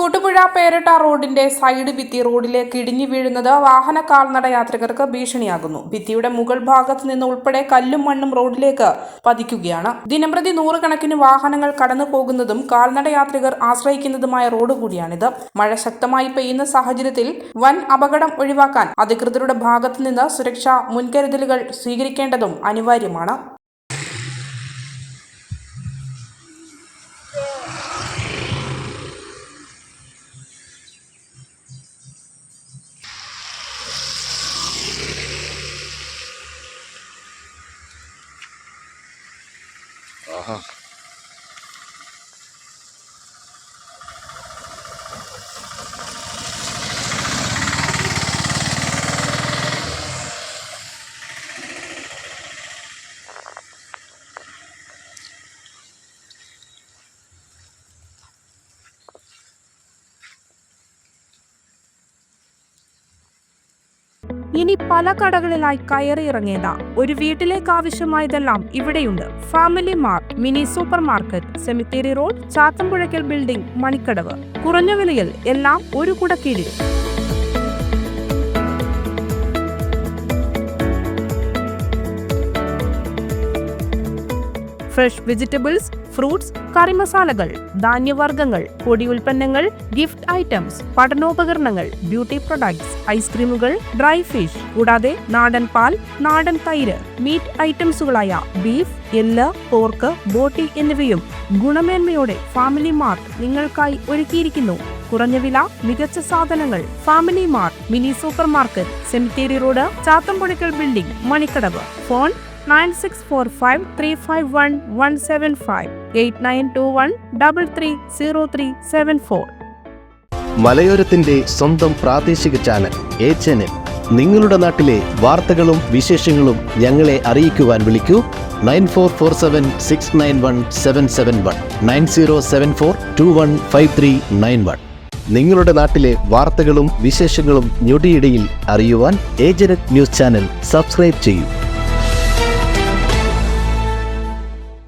കൂട്ടുപുഴ പേരട്ട റോഡിന്റെ സൈഡ് ഭിത്തി റോഡിലേക്ക് ഇടിഞ്ഞു വീഴുന്നത് വാഹന കാൽനട യാത്രികർക്ക് ഭീഷണിയാകുന്നു. ഭിത്തിയുടെ മുകൾ ഭാഗത്ത് നിന്ന് ഉൾപ്പെടെ കല്ലും മണ്ണും റോഡിലേക്ക് പതിക്കുകയാണ്. ദിനംപ്രതി നൂറുകണക്കിന് വാഹനങ്ങൾ കടന്നു പോകുന്നതും കാൽനട യാത്രികർ ആശ്രയിക്കുന്നതുമായ റോഡ് കൂടിയാണിത്. മഴ ശക്തമായി പെയ്യുന്ന സാഹചര്യത്തിൽ വൻ അപകടം ഒഴിവാക്കാൻ അധികൃതരുടെ ഭാഗത്തു നിന്ന് സുരക്ഷാ മുൻകരുതലുകൾ സ്വീകരിക്കേണ്ടതും അനിവാര്യമാണ്. Uh-huh. ഇനി പല കടകളിലായി കയറി ഇറങ്ങേണ്ട ഒരു വീട്ടിലേക്ക് ആവശ്യമായതെല്ലാം ഇവിടെയുണ്ട്. Family mart mini super market cemetery road Chathampuzhakkal building Manikkadavu. കുറഞ്ഞ വിലയിൽ എല്ലാം ഒരു കുടക്കീഴിൽ. ഫ്രഷ് വെജിറ്റബിൾസ് ഫ്രൂട്ട്സ് കറി മസാലകൾ ധാന്യവർഗങ്ങൾ പൊടി ഉൽപ്പന്നങ്ങൾ ഗിഫ്റ്റ് ഐറ്റംസ് പഠനോപകരണങ്ങൾ ബ്യൂട്ടി പ്രൊഡക്ട്സ് ഐസ്ക്രീമുകൾ ഡ്രൈ ഫിഷ് കൂടാതെ നാടൻ പാൽ നാടൻ തൈര് മീറ്റ് ഐറ്റംസുകളായ ബീഫ് എല്ല് പോർക്ക് ബോട്ടി എന്നിവയും ഗുണമേന്മയോടെ ഫാമിലി മാർട്ട് നിങ്ങൾക്കായി ഒരുക്കിയിരിക്കുന്നു. കുറഞ്ഞ വില മികച്ച സാധനങ്ങൾ family mart mini super market cemetery road Chathampuzhakkal building Manikkadavu. Phone nine six four five three five one one seven five eight nine two one double three zero three seven four മലയോരത്തിന്റെ സ്വന്തം പ്രാദേശിക channel A channel നിങ്ങളുടെ നാട്ടിലെ വാർത്തകളും വിശേഷങ്ങളും ഞങ്ങളെ അറിയിക്കുവാൻ വിളിക്കൂ. Nine four four seven six nine one seven seven one. Nine zero seven four two one five three nine one. നിങ്ങളുടെ നാട്ടിലെ വാർത്തകളും വിശേഷങ്ങളും ഞൊടിയിടയിൽ അറിയുവാൻ ഏജനറ്റ് ന്യൂസ് ചാനൽ സബ്സ്ക്രൈബ് ചെയ്യൂ.